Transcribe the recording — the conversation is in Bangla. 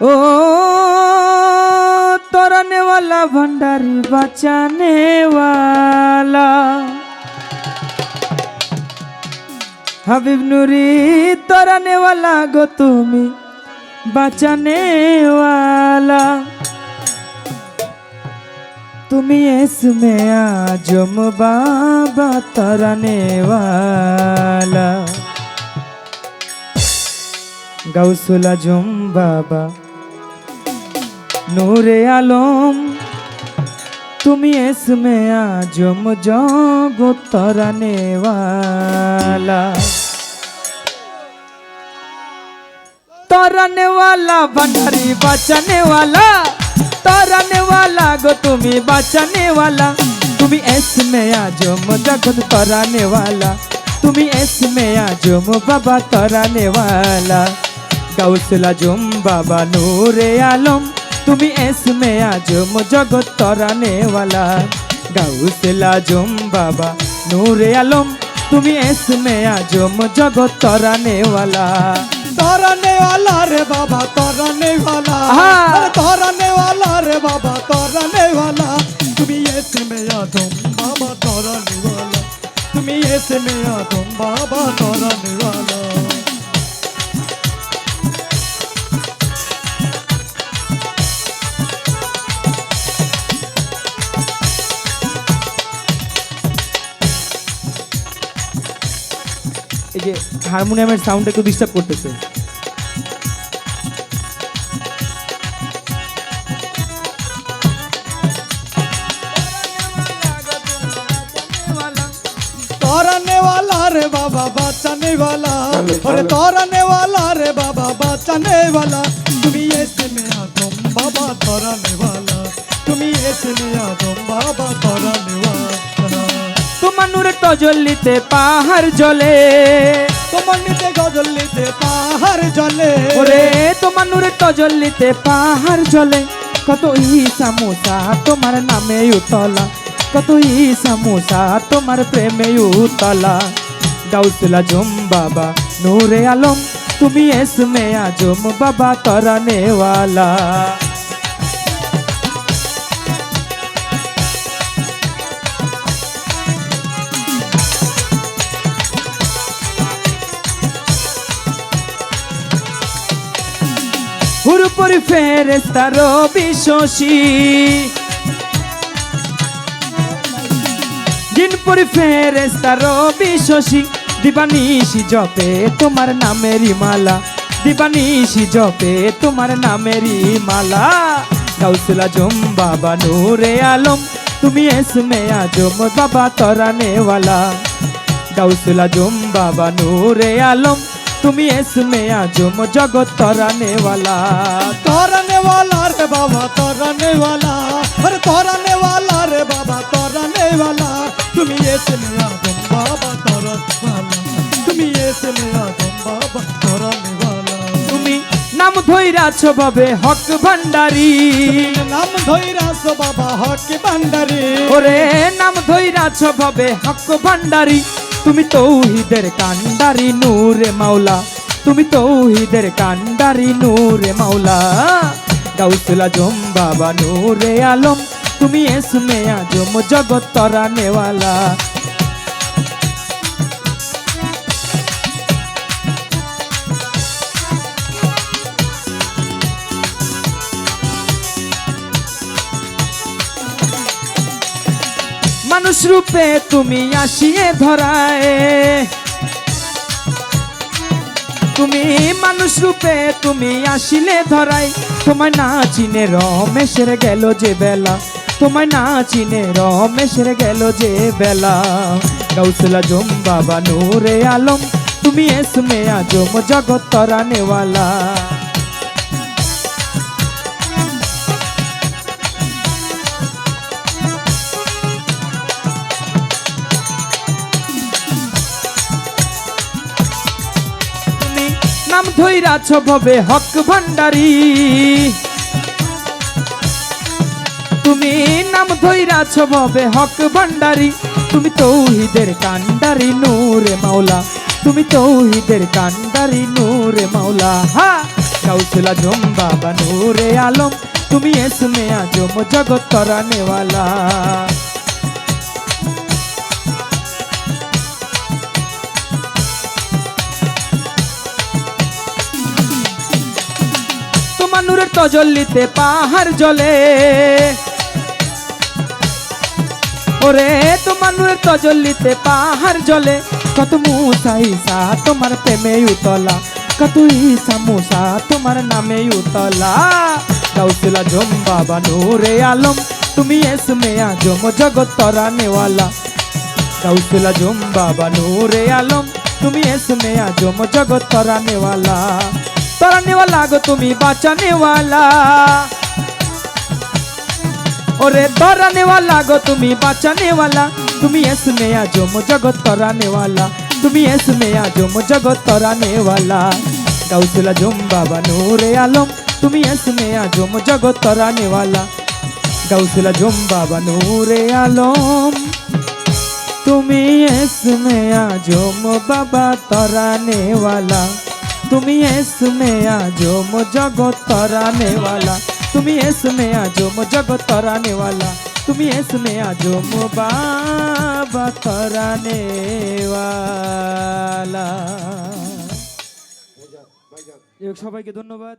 ও, তরণেওয়ালা, ভণ্ডারি বাঁচানেওয়ালা। হাবিব নুরি, তরণেওয়ালা গো তুমি বাঁচানেওয়ালা। তুমি এসমে আজম বাবা, তরণেওয়ালা। গৌসুল আজম বাবা নূরে আলম, তুমি এসমে আজম জগতরা নেওয়ালা তরানে ওয়ালা, ভান্ডারি বাঁচানে ওয়ালা। তরানে ওয়ালা গো, তুমি বাঁচানে ওয়ালা। তুমি এসমে আজম জগত তরানে ওয়ালা। তুমি এসমে আজম বাবা তরানে ওয়ালা। গাউসলা জম বাবা নূরে আলম তুমি এসমে আজম জগৎ তরানেওয়ালা গাউসেলা জম বাবা নূরে আলম। তুমি এসমে আজম জগৎ তরানেওয়ালা। তরানেওয়ালা রে বাবা তরানেওয়ালা। তরানেওয়ালা রে বাবা তরানেওয়ালা। তুমি এসমে আজম বাবা তরানেওয়ালা। তুমি এসমে আজম বাবা তরানেওয়ালা। এই যে হারমোনিয়ামের সাউন্ড একটু ডিস্টার্ব করতেছে। নেওয়ালা রে বাবা বাচ্চা নেওয়ালা তোরা নেওয়ালা রে টজল্লিতে পাহাড় জ্বলে তোমার নিতে গজল্লিতে পাহাড় জলে। ওরে তোমার নূরে টজল্লিতে পাহাড় জ্বলে কত ঈসা মুসা তোমার নামে উতলা। কত ঈসা মুসা তোমার প্রেমে উতলা। গাউসলা জুম বাবা নূরে আলম তুমি এসমে আজম বাবা তরানে নূর উপর ফেরেস্তার বিশ্বাসী দিন পরি ফেরেস্তার বিশ্বাসী শশী দিবানিশি জপে তোমার নামেরই মালা। দিবানিশি জপে তোমার নামেরই মালা। গাউসুল জম বাবা নূরে আলম, তুমি এসমে আজম, বাবা তরানেওয়ালা। গাউসুল জম বাবা নূরে আলম তুমি এসমে আজম জগৎ তরানেওয়ালা। তরানেওয়ালা রে বাবা তরানেওয়ালা। আরে তরানেওয়ালা রে বাবা তরানেওয়ালা। তুমি এসমে আজম বাবা তরানেওয়ালা। তুমি এসমে আজম বাবা তরানেওয়ালা। তুমি নাম ধইরা ভাবে হক ভান্ডারি নাম ধইরা সবাবা হক ভান্ডারি ওরে নাম ধইরা ভাবে হক ভান্ডারি তুমি তৌহিদের কান্ডারি নূরে মাওলা। তুমি তৌহিদের কান্ডারি নূরে মাওলা। গাউসলা জম বাবা নূরে আলম। তুমি এসমে আজম জগৎ তরা वाला মানুষ রূপে তুমি আসিয়ে ধরায়। তুমি মানুষ রূপে তুমি আসিলে ধরাই তোমায় না চিনে রমেশের গেল যে বেলা। তোমায় না চিনে রমেশের গেল যে বেলা। গাউসলা জম বাবা নূরে আলম, তুমি এসমে আজম জগৎ তরানে वाला নাম ধৈরাছ ভবে হক ভান্ডারি তুমি নাম ধৈরাছ ভবে হক ভান্ডারি তুমি তৌহিদের কান্ডারি নূরে মাওলা। তুমি তৌহিদের কান্ডারি নূরে মাওলা। হা কাউসুল আজম বাবা নূরে আলম। তুমি এসমে আজম জগৎ তরানেওয়ালা। তোমার নূরের তজল্লিতে পাহাড় জ্বলে ওরে, তোমার তজল্লিতে পাহাড় জ্বলে কত মুসা তোমার প্রেমে উতলা। কত ঈসা মুসা তোমার নামে উতলা। কাউসিলা জম বাবা নূরে আলম, তুমি এসমে আজম জগৎ তরানেওয়ালা কাউসিলা জম বাবা নূরে আলম, তুমি এসমে আজম জগৎ তরানেওয়ালা তরানেওয়ালা গো তুমি বাঁচানেওয়ালা ওরে তরানেওয়ালা গো তুমি বাঁচানেওয়ালা তুমি এসমে আজম জগৎ তরানেওয়ালা তুমি এসমে আজম জগৎ তরানেওয়ালা গাউসুল আজম বাবা নূরে আলম তুমি এসমে আজম জগৎ তরানেওয়ালা গাউসুল আজম বাবা নূরে আলম তুমি এসমে আজম বাবা তরানেওয়ালা তরানে वाला তুমি এসমে আজম জগৎ তরানে वाला তুমি এসমে আজম জগৎ তরানে वाला তুমি এসমে আজম বাবা তরানে वाला সবাইকে ধন্যবাদ